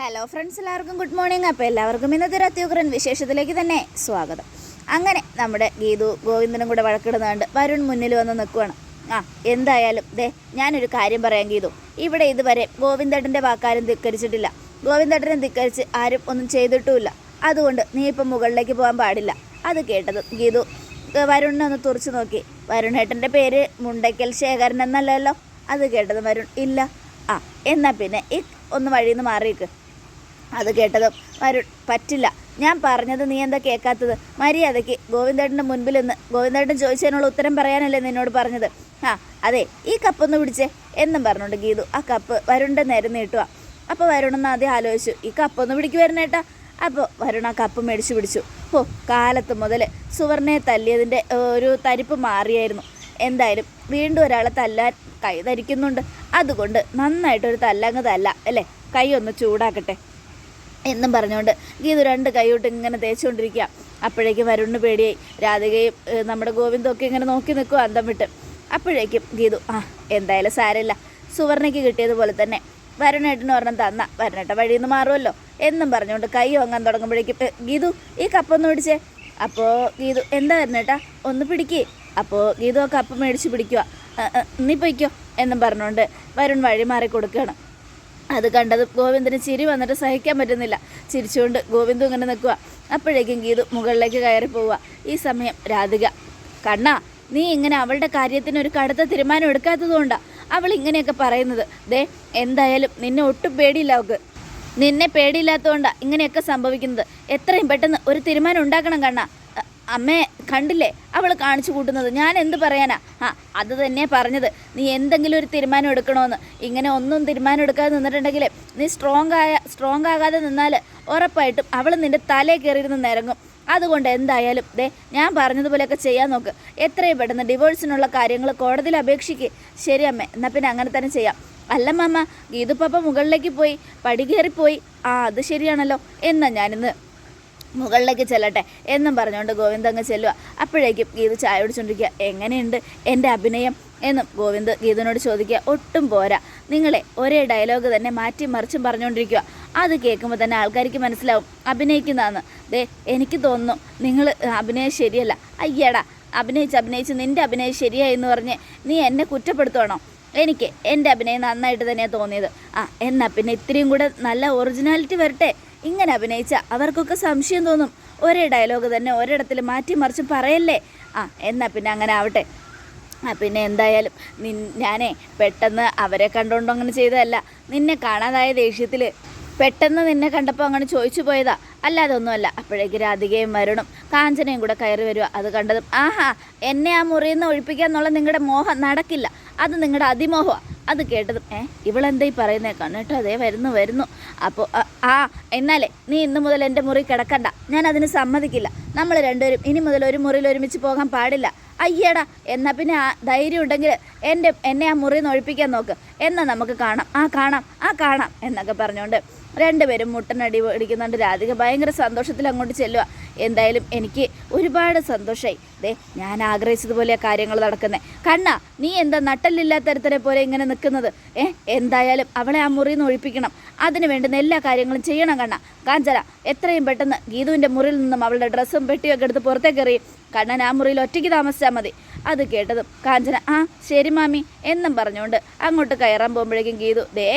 Hello friends എല്ലാവർക്കും good morning അപ്പോൾ എല്ലാവർക്കും ഇന്നത്തെ ഒരു അത്യുഗ്രൻ വിശേഷത്തിലേക്ക് തന്നെ സ്വാഗതം. അങ്ങനെ നമ്മുടെ ഗീതു ഗോവിന്ദനും കൂടെ വഴക്കിടുന്നുണ്ട് വരുൺ മുന്നിൽ വന്ന് നിൽക്കുവാണ്. ആ എന്തായാലും ദേ ഞാനൊരു കാര്യം പറയാൻ ഗീതു. ഇവിടെ ഇതുവരെ ഗോവിന്ദേട്ടന്റെ വാക്കാരും ധിക്കരിച്ചിട്ടില്ല. ഗോവിന്ദേട്ടനെ ധിക്കരിച്ച് ആരും ഒന്നും ചെയ്തിട്ടുമില്ല. അതുകൊണ്ട് നീ ഇപ്പം മുകളിലേക്ക് പോകാൻ പാടില്ല. അത് കേട്ടത് ഗീതു. വരുണിനെ ഒന്ന് തുറച്ചു നോക്കി. വരുണേട്ടന്റെ പേര് മുണ്ടയ്ക്കൽ ശേഖരൻ എന്നല്ലല്ലോ? അത് കേട്ടത് വരുൺ. ഇല്ല. ആ എന്നാൽ പിന്നെ ഈ ഒന്ന് വഴിയിൽ നിന്ന് മാറിയേക്ക്. അത് കേട്ടതും വരുൺ പറ്റില്ല. ഞാൻ പറഞ്ഞത് നീ എന്താ കേൾക്കാത്തത് മര്യാദയ്ക്ക് ഗോവിന്ദേട്ടന്റെ മുൻപിൽ നിന്ന് ഗോവിന്ദേട്ടൻ ചോദിച്ചതിനുള്ള ഉത്തരം പറയാനല്ലേ നിന്നോട് പറഞ്ഞത്? ആ അതെ ഈ കപ്പ് ഒന്ന് പിടിച്ചേ. എന്നും പറഞ്ഞുകൊണ്ട് ഗീതു ആ കപ്പ് വരുണിന്റെ നേരെ നീട്ടുക. അപ്പോൾ വരുണെന്ന് ആദ്യം ആലോചിച്ചു ഈ കപ്പ് ഒന്ന് പിടിക്കുമായിരുന്നേട്ടാ അപ്പോൾ വരുൺ ആ കപ്പ് മേടിച്ചു പിടിച്ചു. ഓ കാലത്ത് മുതൽ സുവർണയെ തല്ലിയതിന്റെ ഒരു തരിപ്പ് മാറിയായിരുന്നു. എന്തായാലും വീണ്ടും ഒരാളെ തല്ലാൻ കൈ ധരിക്കുന്നുണ്ട്. അതുകൊണ്ട് നന്നായിട്ടൊരു തല്ലങ്ങ് തല്ല അല്ലേ? കൈ ഒന്ന് ചൂടാക്കട്ടെ. എന്നും പറഞ്ഞുകൊണ്ട് ഗീതു രണ്ട് കൈയോട്ട് ഇങ്ങനെ തേച്ചുകൊണ്ടിരിക്കുക. അപ്പോഴേക്കും വരുണ് പേടിയായി. രാധികയും നമ്മുടെ ഗോവിന്ദൊക്കെ ഇങ്ങനെ നോക്കി നിൽക്കുക അന്തം വിട്ട്. അപ്പോഴേക്കും ഗീതു ആ എന്തായാലും സാരമില്ല. സുവർണയ്ക്ക് കിട്ടിയതുപോലെ തന്നെ വരുണേട്ടന് ഒരെണ്ണം തന്ന. വരുണേട്ട വഴിയിൽ നിന്ന് മാറുമല്ലോ എന്നും പറഞ്ഞുകൊണ്ട് കൈ വാങ്ങാൻ തുടങ്ങുമ്പോഴേക്കും ഗീതു ഈ കപ്പൊന്ന് പിടിച്ചേ. അപ്പോൾ ഗീതു എന്താ വരുന്നേട്ടാ ഒന്ന് പിടിക്കേ. അപ്പോൾ ഗീതു ആ കപ്പ് മേടിച്ച് പിടിക്കുക നീ പൊയ്ക്കോ എന്നും പറഞ്ഞുകൊണ്ട് വരുൺ വഴി മാറി കൊടുക്കുകയാണ് അത് കണ്ടത് ഗോവിന്ദന് ചിരി വന്നിട്ട് സഹിക്കാൻ പറ്റുന്നില്ല. ചിരിച്ചുകൊണ്ട് ഗോവിന്ദു ഇങ്ങനെ നിൽക്കുക അപ്പോഴേക്കും ഗീതു മുകളിലേക്ക് കയറി പോവുക ഈ സമയം രാധിക കണ്ണ നീ ഇങ്ങനെ അവളുടെ കാര്യത്തിന് ഒരു കടുത്ത തീരുമാനം എടുക്കാത്തതുകൊണ്ടാണ് അവൾ ഇങ്ങനെയൊക്കെ പറയുന്നത്. ദേ എന്തായാലും നിന്നെ ഒട്ടും പേടിയില്ല അവൾക്ക്. നിന്നെ പേടിയില്ലാത്തതുകൊണ്ടാണ് ഇങ്ങനെയൊക്കെ സംഭവിക്കുന്നത്. എത്രയും പെട്ടെന്ന് ഒരു തീരുമാനം ഉണ്ടാക്കണം കണ്ണാ. അമ്മേ കണ്ടില്ലേ? അവൾ കാണിച്ചു കൂട്ടുന്നത്. ഞാൻ എന്ത് പറയാനാ? ആ അത് തന്നെ പറഞ്ഞത്. നീ എന്തെങ്കിലും ഒരു തീരുമാനം എടുക്കണമെന്ന് ഇങ്ങനെ ഒന്നും തീരുമാനം എടുക്കാതെ നിന്നിട്ടുണ്ടെങ്കിൽ നീ സ്ട്രോങ് ആയ സ്ട്രോങ് ആകാതെ നിന്നാൽ ഉറപ്പായിട്ടും അവൾ നിന്റെ തലേ കയറിയിരുന്ന് നിരങ്ങും. അതുകൊണ്ട് എന്തായാലും ദേ ഞാൻ പറഞ്ഞതുപോലെയൊക്കെ ചെയ്യാൻ നോക്ക്. എത്രയും പെട്ടെന്ന് ഡിവോഴ്സിനുള്ള കാര്യങ്ങൾ കോടതിയിൽ അപേക്ഷിക്ക്. ശരി അമ്മ എന്നാൽ പിന്നെ അങ്ങനെ തന്നെ ചെയ്യാം. അല്ല മാമ ഗീതുപ്പപ്പ മുകളിലേക്ക് പോയി പടി കയറിപ്പോയി. ആ അത് ശരിയാണല്ലോ. എന്നാ ഞാനിന്ന് മുകളിലേക്ക് ചെല്ലട്ടെ എന്നും പറഞ്ഞുകൊണ്ട് ഗോവിന്ദ് അങ്ങ് ചെല്ലുക അപ്പോഴേക്കും ഗീത ചായ കുടിച്ചോണ്ടിരിക്കുക. എങ്ങനെയുണ്ട്? എന്റെ അഭിനയം? എന്നും ഗോവിന്ദ് ഗീതനോട് ചോദിക്കുക. ഒട്ടും പോരാ. നിങ്ങളെ ഒരേ ഡയലോഗ് തന്നെ മാറ്റി മറിച്ചും പറഞ്ഞുകൊണ്ടിരിക്കുക. അത് കേൾക്കുമ്പോൾ തന്നെ ആൾക്കാർക്ക് മനസ്സിലാവും അഭിനയിക്കുന്നതെന്ന്. ദേ എനിക്ക് തോന്നുന്നു നിങ്ങൾ അഭിനയം ശരിയല്ല. അയ്യടാ അഭിനയിച്ച് അഭിനയിച്ച് നിന്റെ അഭിനയം ശരിയായി എന്ന് പറഞ്ഞ് നീ എന്നെ കുറ്റപ്പെടുത്തണോ എനിക്ക് എന്റെ അഭിനയം നന്നായിട്ട് തന്നെയാണ് തോന്നിയത്. ആ എന്നാൽ പിന്നെ ഇത്രയും കൂടെ നല്ല ഒറിജിനാലിറ്റി വരട്ടെ. ഇങ്ങനെ അഭിനയിച്ച അവർക്കൊക്കെ സംശയം തോന്നും. ഒരേ ഡയലോഗ് തന്നെ ഒരിടത്തിൽ മാറ്റി മറിച്ച് പറയല്ലേ? ആ എന്നാൽ പിന്നെ അങ്ങനെ ആവട്ടെ. പിന്നെ എന്തായാലും നിൻ ഞാനേ പെട്ടെന്ന് അവരെ കണ്ടുകൊണ്ട് അങ്ങനെ ചെയ്തതല്ല. നിന്നെ കാണാതായ ദേഷ്യത്തിൽ പെട്ടെന്ന് നിന്നെ കണ്ടപ്പോൾ അങ്ങനെ ചോദിച്ചു പോയതാ. അല്ലാതെ ഒന്നുമല്ല. അപ്പോഴേക്ക് രാധികയും വരണം കാഞ്ചനയും കൂടെ കയറി വരിക അത് കണ്ടതും ആഹാ എന്നെ ആ മുറിയിൽ നിന്ന് ഒഴിപ്പിക്കുക എന്നുള്ള നിങ്ങളുടെ മോഹം നടക്കില്ല. അത് നിങ്ങളുടെ അതിമോഹമാണ് അത് കേട്ടതും ഏ ഇവളെന്തായി പറയുന്നേ? കണ്ണിട്ടോ അതേ വരുന്നു വരുന്നു. അപ്പോൾ ആ എന്നാലേ നീ ഇന്നു മുതൽ എന്റെ മുറി കിടക്കണ്ട. ഞാൻ അതിന് സമ്മതിക്കില്ല. നമ്മൾ രണ്ടുപേരും ഇനി മുതൽ ഒരു മുറിയിൽ ഒരുമിച്ച് പോകാൻ പാടില്ല. അയ്യടാ എന്നാൽ പിന്നെ ആ ധൈര്യം ഉണ്ടെങ്കിൽ എന്റെ എന്നെ ആ മുറിയിൽ നിന്ന് ഒഴിപ്പിക്കാൻ നോക്ക്. എന്നാൽ നമുക്ക് കാണാം. ആ കാണാം. ആ കാണാം എന്നൊക്കെ പറഞ്ഞുകൊണ്ട് രണ്ടുപേരും മുട്ടനടി പിടിക്കുന്നുണ്ട്. രാധിക ഭയങ്കര സന്തോഷത്തിൽ അങ്ങോട്ട് ചെല്ലുക എന്തായാലും എനിക്ക് ഒരുപാട് സന്തോഷമായി ദേ ഞാൻ ആഗ്രഹിച്ചതുപോലെ കാര്യങ്ങൾ നടക്കുന്നത് കണ്ണ നീ എന്താ നട്ടല്ലില്ലാത്തരത്തിനെ പോലെ ഇങ്ങനെ നിൽക്കുന്നത്? ഏ എന്തായാലും അവളെ ആ മുറിയിൽ നിന്ന് ഒഴിപ്പിക്കണം. അതിന് വേണ്ടുന്ന എല്ലാ കാര്യങ്ങളും ചെയ്യണം കണ്ണ. കാഞ്ചന എത്രയും പെട്ടെന്ന് ഗീതുവിന്റെ മുറിയിൽ നിന്നും അവളുടെ ഡ്രസ്സും പെട്ടിയൊക്കെ എടുത്ത് പുറത്തേക്ക് എറിയും കണ്ണൻ ആ മുറിയിൽ ഒറ്റയ്ക്ക് താമസിച്ചാൽ മതി. അത് കേട്ടതും കാഞ്ചന ആ ശരി മാമി എന്നും പറഞ്ഞുകൊണ്ട് അങ്ങോട്ട് കയറാൻ പോകുമ്പോഴേക്കും ഗീതു ദേ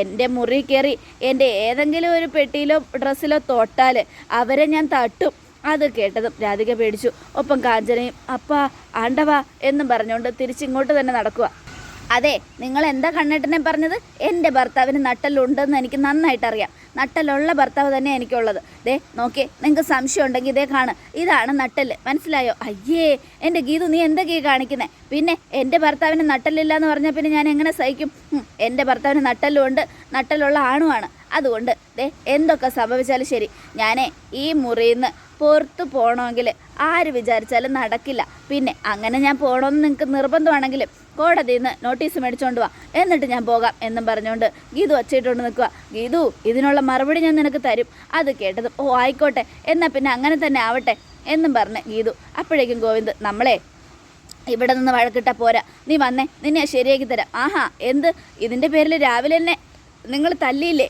എന്റെ മുറി കയറി എന്റെ ഏതെങ്കിലും ഒരു പെട്ടിയിലോ ഡ്രസ്സിലോ തൊട്ടാൽ അവരെ ഞാൻ തട്ടും. അത് കേട്ടതും രാധിക പേടിച്ചു. ഒപ്പം കാഞ്ചനയും അപ്പാ ആണ്ടവാ എന്നും പറഞ്ഞുകൊണ്ട് തിരിച്ചിങ്ങോട്ട് തന്നെ നടക്കുക അതെ നിങ്ങൾ എന്താ കണ്ണേട്ടനെ പറഞ്ഞത്? എന്റെ ഭർത്താവിന് നട്ടലുണ്ടെന്ന് എനിക്ക് നന്നായിട്ട് അറിയാം നട്ടലുള്ള ഭർത്താവ് തന്നെ എനിക്കുള്ളത്. ദേ നോക്കിയേ നിങ്ങൾക്ക് സംശയം ഉണ്ടെങ്കിൽ ഇതേ കാണ്. ഇതാണ് നട്ടൽ മനസ്സിലായോ? അയ്യേ എന്റെ ഗീതു നീ എന്തൊക്കെയാ കാണിക്കുന്നത് പിന്നെ എന്റെ ഭർത്താവിന് നട്ടലില്ല എന്ന് പറഞ്ഞാൽ പിന്നെ ഞാൻ എങ്ങനെ സഹിക്കും? എന്റെ ഭർത്താവിന് നട്ടലും ഉണ്ട് നട്ടലുള്ള ആണുമാണ് അതുകൊണ്ട് ദേ എന്തൊക്കെ സംഭവിച്ചാലും ശരി. ഞാനേ ഈ മുറിയിൽ നിന്ന് പുറത്ത് പോകണമെങ്കിൽ ആര് വിചാരിച്ചാലും നടക്കില്ല. പിന്നെ അങ്ങനെ ഞാൻ പോകണമെന്ന് നിങ്ങൾക്ക് നിർബന്ധമാണെങ്കിലും കോടതിയിൽ നിന്ന് നോട്ടീസ് മേടിച്ചോണ്ട് വാ. എന്നിട്ട് ഞാൻ പോകാം എന്നും പറഞ്ഞുകൊണ്ട് ഗീതു വച്ചിട്ടുണ്ട് നിൽക്കുക ഗീതു ഇതിനുള്ള മറുപടി ഞാൻ നിനക്ക് തരും. അത് കേട്ടത് ഓ ആയിക്കോട്ടെ എന്നാൽ പിന്നെ അങ്ങനെ തന്നെ ആവട്ടെ എന്നും പറഞ്ഞ് ഗീതു. അപ്പോഴേക്കും ഗോവിന്ദ് നമ്മളെ ഇവിടെ നിന്ന് വഴക്കിട്ടാൽ പോരാ. നീ വന്നേ നിന്നെ ശരിയാക്കി തരാം. ആഹാ എന്ത്? ഇതിന്റെ പേരിൽ രാവിലെ തന്നെ നിങ്ങൾ തല്ലിയില്ലേ?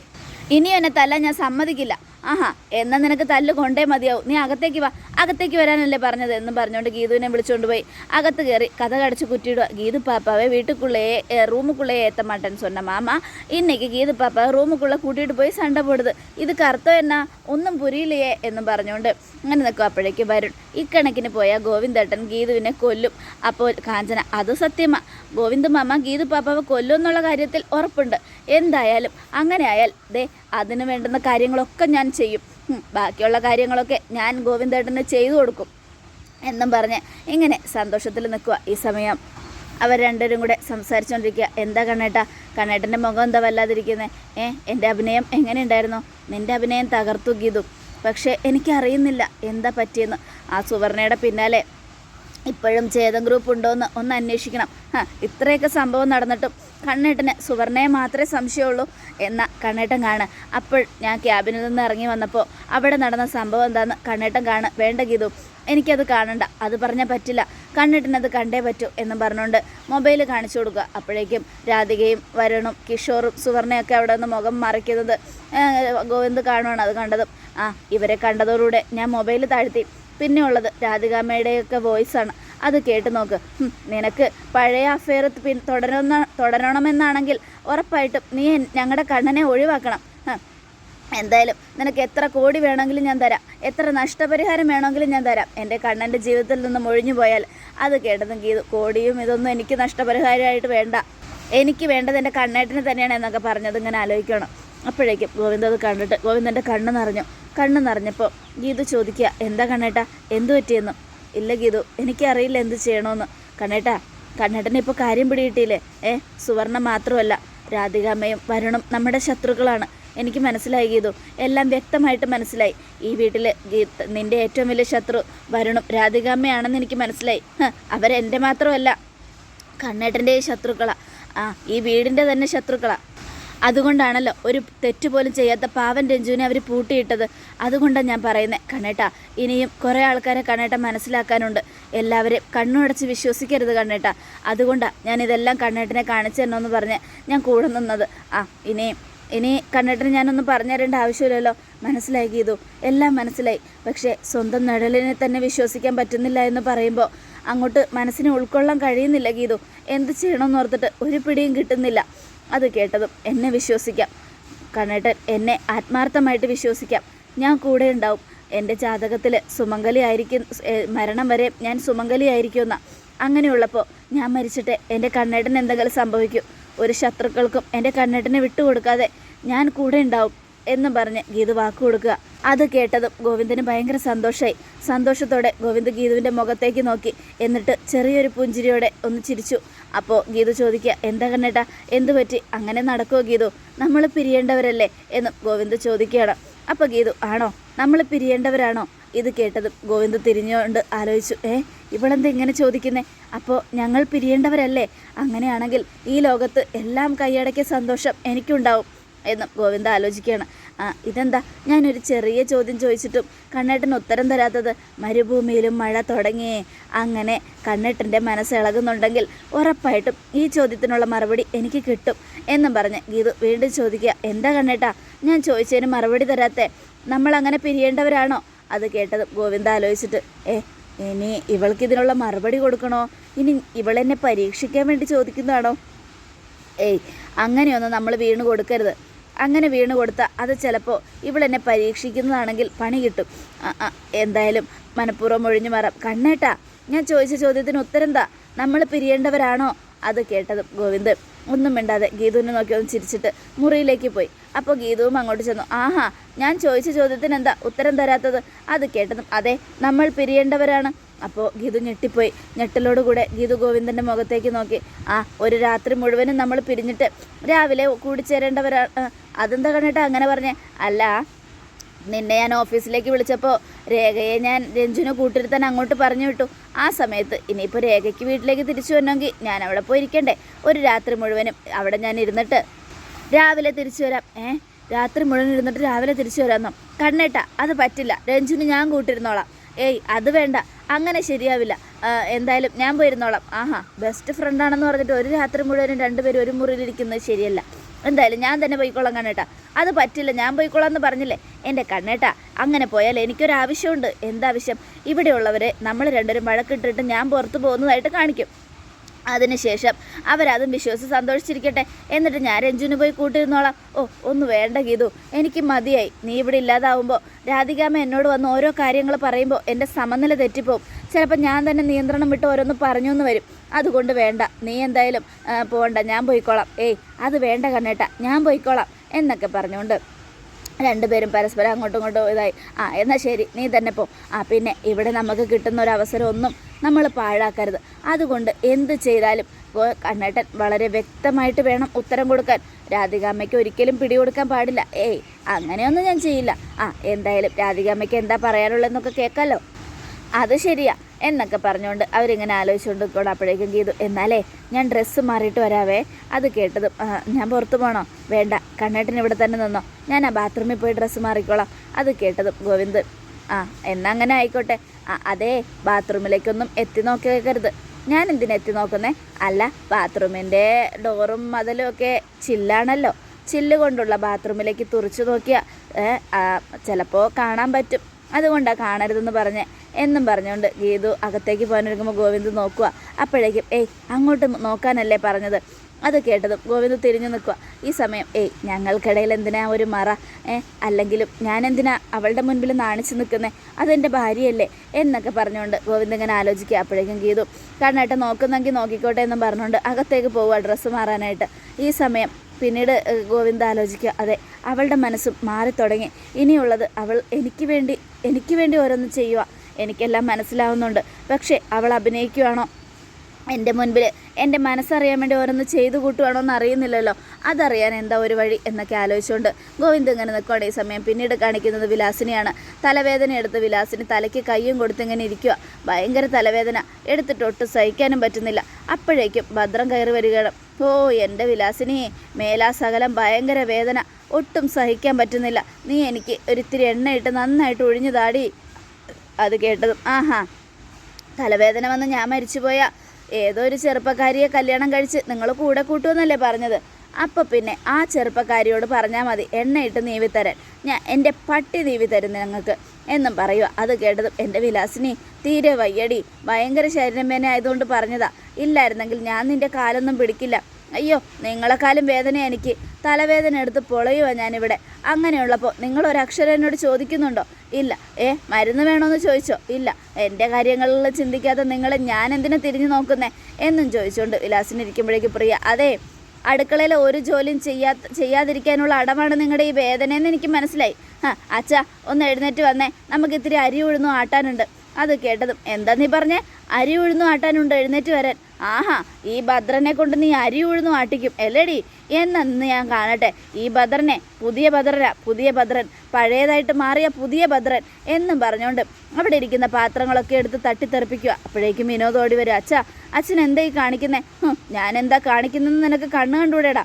ഇനിയും എന്നെ തല്ലാൻ ഞാൻ സമ്മതിക്കില്ല. ആഹാ എന്നാൽ നിനക്ക് തല്ല് കൊണ്ടേ മതിയാവും. നീ അകത്തേക്ക് വാ. അകത്തേക്ക് വരാനല്ലേ പറഞ്ഞത് എന്നും പറഞ്ഞുകൊണ്ട് ഗീതുവിനെ വിളിച്ചുകൊണ്ട് പോയി. അകത്ത് കയറി കഥ കടിച്ച് കുറ്റിയിടുക. ഗീതു പാപ്പാവെ വീട്ടുക്കുള്ളേ റൂമുക്കുള്ളേ ഏത്ത മാട്ടൻ സ്വന്ന മാമ. ഇന്നേക്ക് ഗീതു പാപ്പാവെ റൂമുക്കുള്ള കൂട്ടിയിട്ട് പോയി സണ്ട പോടുത്. ഇത് കറുത്തോ എന്നാ? ഒന്നും പുരിയില്ലയേ എന്നും പറഞ്ഞുകൊണ്ട് അങ്ങനെ നിൽക്കും. അപ്പോഴേക്ക് വരുൺ ഇക്കണക്കിന് പോയ ഗോവിന്ദേട്ടൻ ഗീതുവിനെ കൊല്ലും. അപ്പോൾ കാഞ്ചന അത് സത്യമാ. ഗോവിന്ദ് മാമ ഗീതു പാപ്പാവ കൊല്ലും എന്നുള്ള കാര്യത്തിൽ ഉറപ്പുണ്ട്. എന്തായാലും അങ്ങനെ ആയാൽ ദേ അതിന് വേണ്ടുന്ന കാര്യങ്ങളൊക്കെ ഞാൻ ചെയ്യും. ബാക്കിയുള്ള കാര്യങ്ങളൊക്കെ ഞാൻ ഗോവിന്ദേട്ടന് ചെയ്തു കൊടുക്കും. എന്നും പറഞ്ഞ് ഇങ്ങനെ സന്തോഷത്തിൽ നിൽക്കുക ഈ സമയം. അവർ രണ്ടുപേരും കൂടെ സംസാരിച്ചുകൊണ്ടിരിക്കുക. എന്താ കണ്ണേട്ടാ? കണ്ണേട്ടന്റെ മുഖം എന്താ വല്ലാതിരിക്കുന്നത് ഏ എന്റെ അഭിനയം എങ്ങനെ ഉണ്ടായിരുന്നു നിന്റെ അഭിനയം തകർത്തു ഗീതു. പക്ഷേ എനിക്കറിയുന്നില്ല എന്താ പറ്റിയെന്ന്. ആ സുവർണയുടെ പിന്നാലെ ഇപ്പോഴും ചേതൻ ഗ്രൂപ്പ് ഉണ്ടോയെന്ന് ഒന്ന് അന്വേഷിക്കണം. ആ ഇത്രയൊക്കെ സംഭവം നടന്നിട്ടും കണ്ണേട്ടന് സുവർണയെ മാത്രമേ സംശയമുള്ളൂ എന്ന കണ്ണേട്ടൻ കാണ് അപ്പോൾ ഞാൻ ക്യാബിനിൽ നിന്ന് ഇറങ്ങി വന്നപ്പോൾ അവിടെ നടന്ന സംഭവം എന്താണെന്ന് കണ്ണേട്ടൻ കാണ് വേണ്ട ഗീതു. എനിക്കത് കാണണ്ട. അത് പറഞ്ഞാൽ പറ്റില്ല. കണ്ണിട്ടിനത് കണ്ടേ പറ്റൂ എന്നും പറഞ്ഞുകൊണ്ട് മൊബൈൽ കാണിച്ചു കൊടുക്കുക. അപ്പോഴേക്കും രാധികയും വരുണും കിഷോറും സുവർണയൊക്കെ അവിടെ നിന്ന് മുഖം മറയ്ക്കുന്നത് ഗോവിന്ദ് കാണുവാണ് അത് കണ്ടതും. ആ ഇവരെ കണ്ടതോടുകൂടെ ഞാൻ മൊബൈൽ താഴ്ത്തി. പിന്നെ ഉള്ളത് രാധികാമ്മയുടെയൊക്കെ വോയിസാണ്. അത് കേട്ട് നോക്ക്. നിനക്ക് പഴയ അഫെയർ പിൻ തുടരുന്ന തുടരണമെന്നാണെങ്കിൽ ഉറപ്പായിട്ടും നീ ഞങ്ങളുടെ കണ്ണനെ ഒഴിവാക്കണം. എന്തായാലും നിനക്ക് എത്ര കോടി വേണമെങ്കിലും ഞാൻ തരാം. എത്ര നഷ്ടപരിഹാരം വേണമെങ്കിലും ഞാൻ തരാം. എന്റെ കണ്ണന്റെ ജീവിതത്തിൽ നിന്നും ഒഴിഞ്ഞു പോയാൽ അത് കേട്ടതും ഗീതു കോടിയും ഇതൊന്നും എനിക്ക് നഷ്ടപരിഹാരമായിട്ട് വേണ്ട. എനിക്ക് വേണ്ടത് എന്റെ കണ്ണേട്ടനെ തന്നെയാണ് എന്നൊക്കെ പറഞ്ഞത് ഇങ്ങനെ ആലോചിക്കണം. അപ്പോഴേക്കും ഗോവിന്ദ അത് കണ്ടിട്ട് ഗോവിന്ദന്റെ കണ്ണ് നിറഞ്ഞു. കണ്ണ് നിറഞ്ഞപ്പോൾ ഗീതു ചോദിക്കുക എന്താ കണ്ണേട്ടാ? എന്തു പറ്റിയെന്നും? ഇല്ല ഗീതു എനിക്കറിയില്ല എന്ത് ചെയ്യണമെന്ന് കണ്ണേട്ടാ കണ്ണേട്ടനെ ഇപ്പോൾ കാര്യം പിടികിട്ടിയില്ലേ? ഏ സുവർണ മാത്രമല്ല. രാധികാമ്മയും വരുണും നമ്മുടെ ശത്രുക്കളാണ്. എനിക്ക് മനസ്സിലായി ഗീതു. എല്ലാം വ്യക്തമായിട്ട് മനസ്സിലായി. ഈ വീട്ടിൽ നിന്റെ ഏറ്റവും വലിയ ശത്രു വരുണും രാധികാമ്മയാണെന്ന് എനിക്ക് മനസ്സിലായി. അവരെന്റെ മാത്രമല്ല. കണ്ണേട്ടന്റെ ശത്രുക്കളാ. ആ ഈ വീടിന്റെ തന്നെ ശത്രുക്കളാ. അതുകൊണ്ടാണല്ലോ ഒരു തെറ്റ് പോലും ചെയ്യാത്ത പാവൻ രഞ്ജുവിനെ അവർ പൂട്ടിയിട്ടത്. അതുകൊണ്ടാണ് ഞാൻ പറയുന്നത് കണ്ണേട്ട ഇനിയും കുറേ ആൾക്കാരെ കണ്ണേട്ട മനസ്സിലാക്കാനുണ്ട്. എല്ലാവരെയും കണ്ണുടച്ച് വിശ്വസിക്കരുത് കണ്ണേട്ട. അതുകൊണ്ടാണ് ഞാൻ ഇതെല്ലാം കണ്ണേട്ടനെ കാണിച്ചു തരണമെന്ന് പറഞ്ഞ് ഞാൻ കൂടെ നിന്നത്. ആ ഇനിയും ഇനി കണ്ണേട്ടന് ഞാനൊന്നും പറഞ്ഞു തരേണ്ട ആവശ്യമില്ലല്ലോ. മനസ്സിലായി ഗീതു. എല്ലാം മനസ്സിലായി. പക്ഷേ സ്വന്തം നിഴലിനെ തന്നെ വിശ്വസിക്കാൻ പറ്റുന്നില്ല എന്ന് പറയുമ്പോൾ അങ്ങോട്ട് മനസ്സിനെ ഉൾക്കൊള്ളാൻ കഴിയുന്നില്ല ഗീതു. എന്ത് ചെയ്യണമെന്ന് ഓർത്തിട്ട് ഒരു പിടിയും കിട്ടുന്നില്ല. അത് കേട്ടതും എന്നെ വിശ്വസിക്കാം. കണ്ണേട്ടൻ എന്നെ ആത്മാർത്ഥമായിട്ട് വിശ്വസിക്കാം. ഞാൻ കൂടെ ഉണ്ടാവും. എന്റെ ജാതകത്തിൽ സുമംഗലി ആയിരിക്കും മരണം വരെ ഞാൻ സുമംഗലി ആയിരിക്കുമെന്ന. അങ്ങനെയുള്ളപ്പോൾ ഞാൻ മരിച്ചിട്ട് എന്റെ കണ്ണേട്ടൻ എന്തെങ്കിലും സംഭവിക്കും. ഒരു ശത്രുക്കൾക്കും എന്റെ കണ്ണേട്ടനെ വിട്ടുകൊടുക്കാതെ ഞാൻ കൂടെ ഉണ്ടാവും എന്നും പറഞ്ഞ് ഗീതു വാക്ക് കൊടുക്കുക. അത് കേട്ടതും ഗോവിന്ദന് ഭയങ്കര സന്തോഷമായി സന്തോഷത്തോടെ ഗോവിന്ദ് ഗീതുവിന്റെ മുഖത്തേക്ക് നോക്കി. എന്നിട്ട് ചെറിയൊരു പുഞ്ചിരിയോടെ ഒന്ന് ചിരിച്ചു. അപ്പോൾ ഗീതു ചോദിക്കുക എന്താ കണ്ണേട്ടാ? എന്തു പറ്റി? അങ്ങനെ നടക്കുമോ ഗീതു? നമ്മൾ പിരിയേണ്ടവരല്ലേ? എന്നും ഗോവിന്ദ് ചോദിക്കുകയാണ്. അപ്പോൾ ഗീതു ആണോ? നമ്മൾ പിരിയേണ്ടവരാണോ? ഇത് കേട്ടതും ഗോവിന്ദ് തിരിഞ്ഞുകൊണ്ട് ആലോചിച്ചു ഏ ഇവളെന്താ ഇങ്ങനെ ചോദിക്കുന്നേ? അപ്പോൾ ഞങ്ങൾ പിരിയേണ്ടവരല്ലേ? അങ്ങനെയാണെങ്കിൽ ഈ ലോകത്ത് എല്ലാം കൈയടക്കിയ സന്തോഷം എനിക്കുണ്ടാവും എന്ന് ഗോവിന്ദ ആലോചിക്കുകയാണ്. ആ ഇതെന്താ? ഞാനൊരു ചെറിയ ചോദ്യം ചോദിച്ചിട്ടും കണ്ണേട്ടൻ ഉത്തരം തരാത്തത് മരുഭൂമിയിലും മഴ തുടങ്ങിയേ. അങ്ങനെ കണ്ണേട്ടന്റെ മനസ്സ് ഇളകുന്നുണ്ടെങ്കിൽ ഉറപ്പായിട്ടും ഈ ചോദ്യത്തിനുള്ള മറുപടി എനിക്ക് കിട്ടും എന്നും പറഞ്ഞ് ഗീതു വീണ്ടും ചോദിക്കുക എന്താ കണ്ണേട്ടാ? ഞാൻ ചോദിച്ചതിന് മറുപടി തരാത്തേ. നമ്മൾ അങ്ങനെ പിരിയേണ്ടവരാണോ? അത് കേട്ടത് ഗോവിന്ദ ആലോചിച്ചിട്ട് ഏ ഇനി ഇവൾക്ക് ഇതിനുള്ള മറുപടി കൊടുക്കണോ? ഇനി ഇവളെന്നെ പരീക്ഷിക്കാൻ വേണ്ടി ചോദിക്കുന്നതാണോ? ഏയ് അങ്ങനെയൊന്നും നമ്മൾ വീണ് കൊടുക്കരുത്. അങ്ങനെ വീണ് കൊടുത്താൽ അത് ചിലപ്പോൾ ഇവളെന്നെ പരീക്ഷിക്കുന്നതാണെങ്കിൽ പണി കിട്ടും. എന്തായാലും മനഃപൂർവം ഒഴിഞ്ഞു മാറാം. കണ്ണേട്ടാ ഞാൻ ചോദിച്ച ചോദ്യത്തിന് ഉത്തരം എന്താ? നമ്മൾ പിരിയേണ്ടവരാണോ? അത് കേട്ടതും ഗോവിന്ദ് ഒന്നും മിണ്ടാതെ ഗീതുവിനെ നോക്കി ഒന്ന് ചിരിച്ചിട്ട് മുറിയിലേക്ക് പോയി. അപ്പോൾ ഗീതുവും അങ്ങോട്ട് ചെന്നു. ആഹാ ഞാൻ ചോദിച്ച ചോദ്യത്തിന് എന്താ ഉത്തരം തരാത്തത്? അത് കേട്ടതും അതെ നമ്മൾ പിരിയേണ്ടവരാണ്. അപ്പോൾ ഗീതു ഞെട്ടിപ്പോയി. ഞെട്ടലോടുകൂടെ ഗീതു ഗോവിന്ദന്റെ മുഖത്തേക്ക് നോക്കി. ആ ഒരു രാത്രി മുഴുവനും നമ്മൾ പിരിഞ്ഞിട്ട് രാവിലെ കൂടിച്ചേരേണ്ടവരാണ് അതെന്താ കണ്ടിട്ട് അങ്ങനെ പറഞ്ഞേ? അല്ല നിന്നെ ഞാൻ ഓഫീസിലേക്ക് വിളിച്ചപ്പോൾ രേഖയെ ഞാൻ രഞ്ജുനെ കൂട്ടിരുത്താൻ അങ്ങോട്ട് പറഞ്ഞു വിട്ടു. ആ സമയത്ത് ഇനിയിപ്പോൾ രേഖയ്ക്ക് വീട്ടിലേക്ക് തിരിച്ചു വരണമെങ്കിൽ ഞാൻ അവിടെ പോയിരിക്കണ്ടേ? ഒരു രാത്രി മുഴുവനും അവിടെ ഞാൻ ഇരുന്നിട്ട് രാവിലെ തിരിച്ചു വരാം. ഏ? രാത്രി മുഴുവൻ ഇരുന്നിട്ട് രാവിലെ തിരിച്ചു വരാമെന്നോ? കണ്ണേട്ട അത് പറ്റില്ല. രഞ്ജുന് ഞാൻ കൂട്ടിരുന്നോളാം. ഏയ് അത് വേണ്ട. അങ്ങനെ ശരിയാവില്ല. എന്തായാലും ഞാൻ പോയിരുന്നോളാം. ആഹാ ബെസ്റ്റ് ഫ്രണ്ടാണെന്ന് പറഞ്ഞിട്ട് ഒരു രാത്രി മുഴുവനും രണ്ടുപേരും ഒരു മുറിയിലിരിക്കുന്നത് ശരിയല്ല. എന്തായാലും ഞാൻ തന്നെ പോയിക്കോളാം കണ്ണേട്ടാ. അത് പറ്റില്ല ഞാൻ പോയിക്കോളാം എന്ന് പറഞ്ഞില്ലേ? എന്റെ കണ്ണേട്ടാ അങ്ങനെ പോയാൽ എനിക്കൊരാവശ്യമുണ്ട് എന്താവശ്യം ഇവിടെയുള്ളവരെ നമ്മൾ രണ്ടുപേരും വഴക്കിട്ടിട്ട് ഞാൻ പുറത്തു പോകുന്നതായിട്ട് കാണിക്കും. അതിനുശേഷം അവരതും വിശ്വസിച്ച് സന്തോഷിച്ചിരിക്കട്ടെ. എന്നിട്ട് ഞാൻ രഞ്ജുവിന് പോയി കൂട്ടിരുന്നോളാം. ഓ ഒന്ന് വേണ്ട ഗീതു. എനിക്ക് മതിയായി. നീ ഇവിടെ ഇല്ലാതാവുമ്പോൾ രാധികാമ എന്നോട് വന്ന് ഓരോ കാര്യങ്ങൾ പറയുമ്പോൾ എന്റെ സമനില തെറ്റിപ്പോവും. ചിലപ്പോൾ ഞാൻ തന്നെ നിയന്ത്രണം വിട്ട് ഓരോന്ന് പറഞ്ഞു എന്ന് വരും. അതുകൊണ്ട് വേണ്ട. നീ എന്തായാലും പോകണ്ട ഞാൻ പോയിക്കോളാം. ഏയ് അത് വേണ്ട കണ്ണേട്ട. ഞാൻ പോയിക്കോളാം എന്നൊക്കെ പറഞ്ഞുകൊണ്ട് രണ്ടുപേരും പരസ്പരം അങ്ങോട്ടും ഇങ്ങോട്ടും ഇതായി. ആ എന്നാൽ ശരി നീ തന്നെ പോ. ആ പിന്നെ ഇവിടെ നമുക്ക് കിട്ടുന്ന ഒരു അവസരം ഒന്നും നമ്മൾ പാഴാക്കരുത്. അതുകൊണ്ട് എന്ത് ചെയ്താലും കണ്ണേട്ടൻ വളരെ വ്യക്തമായിട്ട് വേണം ഉത്തരം കൊടുക്കാൻ. രാധികാമ്മയ്ക്ക് ഒരിക്കലും പിടികൊടുക്കാൻ പാടില്ല. ഏയ് അങ്ങനെയൊന്നും ഞാൻ ചെയ്യില്ല. ആ എന്തായാലും രാധികാമ്മയ്ക്ക് എന്താ പറയാനുള്ളതെന്നൊക്കെ കേൾക്കാമല്ലോ അത് ശരിയാ. എന്നൊക്കെ പറഞ്ഞുകൊണ്ട് അവരിങ്ങനെ ആലോചിച്ചുകൊണ്ട് കൂടെ അപ്പോഴേക്കും ഗീതു എന്നാലേ ഞാൻ ഡ്രസ്സ് മാറിയിട്ട് വരാവേ. അത് കേട്ടതും ഞാൻ പുറത്ത് പോകണോ വേണ്ട കണ്ണേട്ടൻ ഇവിടെ തന്നെ നിന്നോ. ഞാൻ ആ ബാത്റൂമിൽ പോയി ഡ്രസ്സ് മാറിക്കോളാം. അത് കേട്ടതും ഗോവിന്ദ് ആ എന്നാ അങ്ങനെ ആയിക്കോട്ടെ. ആ അതെ ബാത്റൂമിലേക്കൊന്നും എത്തി നോക്കരുത്. ഞാൻ എന്തിനാ എത്തി നോക്കുന്നേ? അല്ല ബാത്റൂമിന്റെ ഡോറും മതിലും ഒക്കെ ചില്ലാണല്ലോ. ചില്ല് കൊണ്ടുള്ള ബാത്റൂമിലേക്ക് തുറച്ചു നോക്കിയാൽ ചിലപ്പോൾ കാണാൻ പറ്റും. അതുകൊണ്ടാണ് കാണരുതെന്ന് പറഞ്ഞ് എന്നും പറഞ്ഞുകൊണ്ട് ഗീതു അകത്തേക്ക് പോകാനൊരുങ്ങുമ്പോൾ ഗോവിന്ദ് നോക്കുക. അപ്പോഴേക്കും ഏയ് അങ്ങോട്ട് നോക്കാനല്ലേ പറഞ്ഞത്? അത് കേട്ടതും ഗോവിന്ദ് തിരിഞ്ഞു നിൽക്കുക. ഈ സമയം ഏയ് ഞങ്ങൾക്കിടയിൽ എന്തിനാ ഒരു മറ? ഏ അല്ലെങ്കിലും ഞാൻ എന്തിനാ അവളുടെ മുൻപിൽ നാണിച്ചു നിൽക്കുന്നേ? അതെന്റെ ഭാര്യയല്ലേ? എന്നൊക്കെ പറഞ്ഞുകൊണ്ട് ഗോവിന്ദ് ഇങ്ങനെ ആലോചിക്കുക. അപ്പോഴേക്കും ഗീതു കണ്ണായിട്ട് നോക്കുന്നെങ്കിൽ നോക്കിക്കോട്ടെ എന്നും പറഞ്ഞുകൊണ്ട് അകത്തേക്ക് പോവുക ഡ്രസ്സ് മാറാനായിട്ട്. ഈ സമയം പിന്നീട് ഗോവിന്ദ് ആലോചിക്കുക. അതെ അവളുടെ മനസ്സും മാറിത്തുടങ്ങി. ഇനിയുള്ളത് അവൾ എനിക്ക് വേണ്ടി എനിക്ക് വേണ്ടി ഓരോന്ന് ചെയ്യുക എനിക്കെല്ലാം മനസ്സിലാവുന്നുണ്ട്. പക്ഷേ അവൾ അഭിനയിക്കുവാണോ? എന്റെ മുൻപിൽ എന്റെ മനസ്സറിയാൻ വേണ്ടി ഓരോന്ന് ചെയ്തു കൂട്ടുവാണോ എന്ന് അറിയുന്നില്ലല്ലോ അതറിയാൻ എന്താ ഒരു വഴി എന്നൊക്കെ ആലോചിച്ചുകൊണ്ട് ഗോവിന്ദ് ഇങ്ങനെ നിൽക്കുകയാണ് ഈ സമയം പിന്നീട് കാണിക്കുന്നത് വിലാസിനെയാണ്. തലവേദന എടുത്ത് വിലാസിന് തലയ്ക്ക് കയ്യും കൊടുത്ത് ഇങ്ങനെ ഇരിക്കുക ഭയങ്കര തലവേദന. എടുത്തിട്ട് ഒട്ടും സഹിക്കാനും പറ്റുന്നില്ല. അപ്പോഴേക്കും ഭദ്രം കയറി വരികയാണ്. ഓ എന്റെ വിലാസിനെ മേലാ സകലം ഭയങ്കര വേദന. ഒട്ടും സഹിക്കാൻ പറ്റുന്നില്ല. നീ എനിക്ക് ഒരിത്തിരി എണ്ണയിട്ട് നന്നായിട്ട് ഒഴിഞ്ഞു താടി. അത് കേട്ടതും ആഹാ തലവേദന വന്ന് ഞാൻ മരിച്ചുപോയ. ഏതോ ഒരു ചെറുപ്പക്കാരിയെ കല്യാണം കഴിച്ച് നിങ്ങൾ കൂടെ കൂട്ടുമെന്നല്ലേ പറഞ്ഞത്. അപ്പോൾ പിന്നെ ആ ചെറുപ്പക്കാരിയോട് പറഞ്ഞാൽ മതി എണ്ണയിട്ട് നീവി തരാൻ. ഞാൻ എന്റെ പട്ടി നീവി തരും ഞങ്ങൾക്ക്. എന്നും പറയുക അത് കേട്ടതും എന്റെ വിലാസിനി തീരെ വയ്യടി. ഭയങ്കര ശരീരവേദന ആയതുകൊണ്ട് പറഞ്ഞതാ. ഇല്ലായിരുന്നെങ്കിൽ ഞാൻ നിന്റെ കാലൊന്നും പിടിക്കില്ല. അയ്യോ നിങ്ങളെക്കാളും വേദന എനിക്ക്. തലവേദന എടുത്ത് പൊളയുവാ ഞാനിവിടെ. അങ്ങനെയുള്ളപ്പോൾ നിങ്ങൾ ഒരക്ഷരം എന്നോട് ചോദിക്കുന്നുണ്ടോ? ഇല്ല. ഏ മരുന്ന് വേണമെന്ന് ചോദിച്ചോ? ഇല്ല. എന്റെ കാര്യങ്ങളിൽ ചിന്തിക്കാതെ നിങ്ങൾ ഞാൻ എന്തിനാ തിരിഞ്ഞു നോക്കുന്നേ? എന്നും ചോദിച്ചുകൊണ്ട് വിലാസിനിരിക്കുമ്പോഴേക്ക് പ്രിയ അതെ അടുക്കളയിലെ ഒരു ജോലിയും ചെയ്യാ ചെയ്യാതിരിക്കാനുള്ള അടവാണ് നിങ്ങളുടെ ഈ വേദനയെന്ന് എനിക്ക് മനസ്സിലായി. ആ അച്ഛാ ഒന്ന് എഴുന്നേറ്റ് വന്നേ. നമുക്ക് ഇത്തിരി അരി ഉഴുന്നു ആട്ടാനുണ്ട്. അത് കേട്ടതും എന്താ നീ പറഞ്ഞേ? അരി ഉഴുന്നു ആട്ടാനുണ്ട് എഴുന്നേറ്റ് വരാൻ. ആഹാ ഈ ഭദ്രനെ കൊണ്ട് നീ അരി ഉഴുന്നു ആട്ടിക്കും അല്ലേടി എന്നു ഞാൻ കാണട്ടെ. ഈ ഭദ്രനെ പുതിയ ഭദ്രന പുതിയ ഭദ്രൻ. പഴയതായിട്ട് മാറിയ പുതിയ ഭദ്രൻ എന്നും പറഞ്ഞുകൊണ്ട് അവിടെ ഇരിക്കുന്ന പാത്രങ്ങളൊക്കെ എടുത്ത് തട്ടിത്തെറിപ്പിക്കുക. അപ്പോഴേക്കും വിനോദ് ഓടി വരും. അച്ഛാ അച്ഛൻ എന്താ ഈ കാണിക്കുന്നേ? ഞാൻ എന്താ കാണിക്കുന്നതെന്ന് നിനക്ക് കണ്ണ് കണ്ടുകൂടെടാ.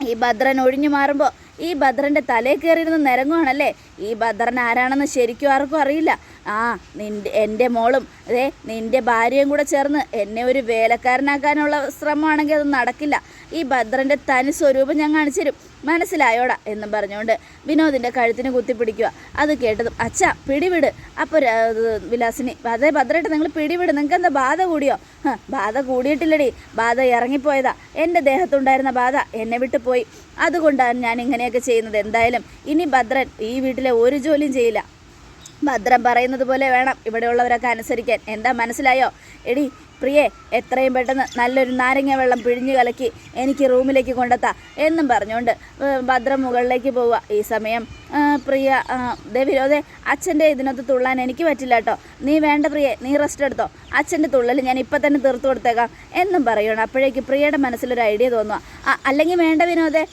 ഈ ഭദ്രൻ ഒഴിഞ്ഞു മാറുമ്പോൾ ഈ ഭദ്രന്റെ തലയിൽ കയറിയിരുന്ന് നിരങ്ങുവാണല്ലേ? ഈ ഭദ്രൻ ആരാണെന്ന് ശരിക്കും ആർക്കും അറിയില്ല. ആ നിന്റെ എന്റെ മോളും അതെ നിന്റെ ഭാര്യയും കൂടെ ചേർന്ന് എന്നെ ഒരു വേലക്കാരനാക്കാനുള്ള ശ്രമമാണെങ്കിൽ അത് നടക്കില്ല. ഈ ഭദ്രന്റെ തനി സ്വരൂപം ഞാൻ കാണിച്ചു തരും. മനസ്സിലായോടാ എന്നും പറഞ്ഞുകൊണ്ട് വിനോദിന്റെ കഴുത്തിന് കുത്തിപ്പിടിക്കുക. അത് കേട്ടതും അച്ഛാ പിടിവിട്. അപ്പോൾ വിലാസിനി അതേ ഭദ്രേട്ട നിങ്ങൾ പിടിവിട്. നിങ്ങൾക്ക് എന്താ ബാധ കൂടിയോ? ബാധ കൂടിയിട്ടില്ലടി. ബാധ ഇറങ്ങിപ്പോയതാ. എന്റെ ദേഹത്തുണ്ടായിരുന്ന ബാധ എന്നെ വിട്ട് പോയി അതുകൊണ്ടാണ് ഞാൻ ഇങ്ങനെയൊക്കെ ചെയ്യുന്നത്. എന്തായാലും ഇനി ഭദ്രൻ ഈ വീട്ടിലെ ഒരു ജോലിയും ചെയ്യില്ല. ഭദ്രം പറയുന്നത് പോലെ വേണം ഇവിടെയുള്ളവരൊക്കെ അനുസരിക്കാൻ. എന്താ മനസ്സിലായോ? എടി പ്രിയെ എത്രയും പെട്ടെന്ന് നല്ലൊരു നാരങ്ങ വെള്ളം പിഴിഞ്ഞു കലക്കി എനിക്ക് റൂമിലേക്ക് കൊണ്ടെത്താ എന്നും പറഞ്ഞുകൊണ്ട് ഭദ്രം മുകളിലേക്ക് പോവുക. ഈ സമയം പ്രിയ ദേവിരോധേ അച്ഛന്റെ ഇതിനകത്ത് തുള്ളാൻ എനിക്ക് പറ്റില്ല കേട്ടോ. നീ വേണ്ട പ്രിയെ നീ റെസ്റ്റ് എടുത്തോ. അച്ഛന്റെ തുള്ളൽ ഞാൻ ഇപ്പം തന്നെ തീർത്തു കൊടുത്തേക്കാം എന്നും പറയണം അപ്പോഴേക്ക് പ്രിയയുടെ മനസ്സിലൊരു ഐഡിയ തോന്നുക അല്ലെങ്കിൽ വേണ്ട വിനോദേ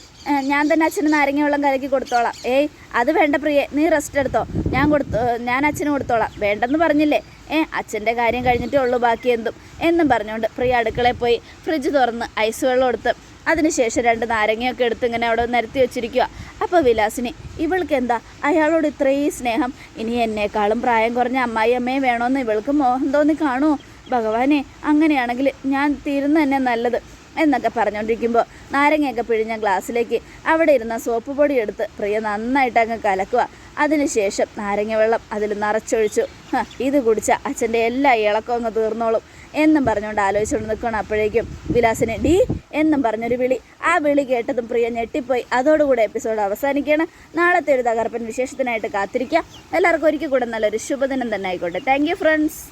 ഞാൻ തന്നെ അച്ഛന് നാരങ്ങ വെള്ളം കലക്കി കൊടുത്തോളാം. ഏയ് അത് വേണ്ട പ്രിയെ നീ റെസ്റ്റ് എടുത്തോ. ഞാൻ കൊടുത്തു ഞാൻ അച്ഛന് കൊടുത്തോളാം. വേണ്ടെന്ന് പറഞ്ഞില്ലേ? ഏ അച്ഛന്റെ കാര്യം കഴിഞ്ഞിട്ടേ ഉള്ളൂ ബാക്കി എന്തും. എന്നും പറഞ്ഞുകൊണ്ട് പ്രിയ അടുക്കളയിൽ പോയി ഫ്രിഡ്ജ് തുറന്ന് ഐസ് വെള്ളം എടുത്ത് അതിനുശേഷം രണ്ട് നാരങ്ങയൊക്കെ എടുത്ത് ഇങ്ങനെ അവിടെ നിരത്തി വെച്ചിരിക്കുക അപ്പോൾ വിലാസിനി ഇവൾക്ക് എന്താ? അയാളോട് ഇത്രയും സ്നേഹം. ഇനി എന്നേക്കാളും പ്രായം കുറഞ്ഞ അമ്മായി അമ്മയെ വേണമെന്ന് ഇവൾക്ക് മോഹം തോന്നി കാണുമോ ഭഗവാനെ അങ്ങനെയാണെങ്കിൽ ഞാൻ തീരുന്ന തന്നെ നല്ലത്. എന്നൊക്കെ പറഞ്ഞുകൊണ്ടിരിക്കുമ്പോൾ നാരങ്ങയൊക്കെ പിഴിഞ്ഞ ഗ്ലാസ്സിലേക്ക് അവിടെ ഇരുന്ന സോപ്പ് പൊടി എടുത്ത് പ്രിയ നന്നായിട്ട് അങ്ങ് കലക്കുക അതിനുശേഷം നാരങ്ങ വെള്ളം അതിൽ നിറച്ചൊഴിച്ചു. ഇത് കുടിച്ച അച്ഛന്റെ എല്ലാ ഇളക്കവും അങ്ങ് തീർന്നോളും എന്നും പറഞ്ഞുകൊണ്ട് ആലോചിച്ചുകൊണ്ട് നിൽക്കണം അപ്പോഴേക്കും വിലാസിനെ ഡി എന്നും പറഞ്ഞൊരു വിളി. ആ വിളി കേട്ടതും പ്രിയ ഞെട്ടിപ്പോയി. അതോടുകൂടെ എപ്പിസോഡ് അവസാനിക്കുകയാണ്. നാളത്തെ ഒരു തകർപ്പൻ വിശേഷത്തിനായിട്ട് കാത്തിരിക്കുക എല്ലാവർക്കും ഒരിക്കൽ കൂടെ നല്ലൊരു ശുഭദിനം തന്നെ ആയിക്കോട്ടെ. Thank friends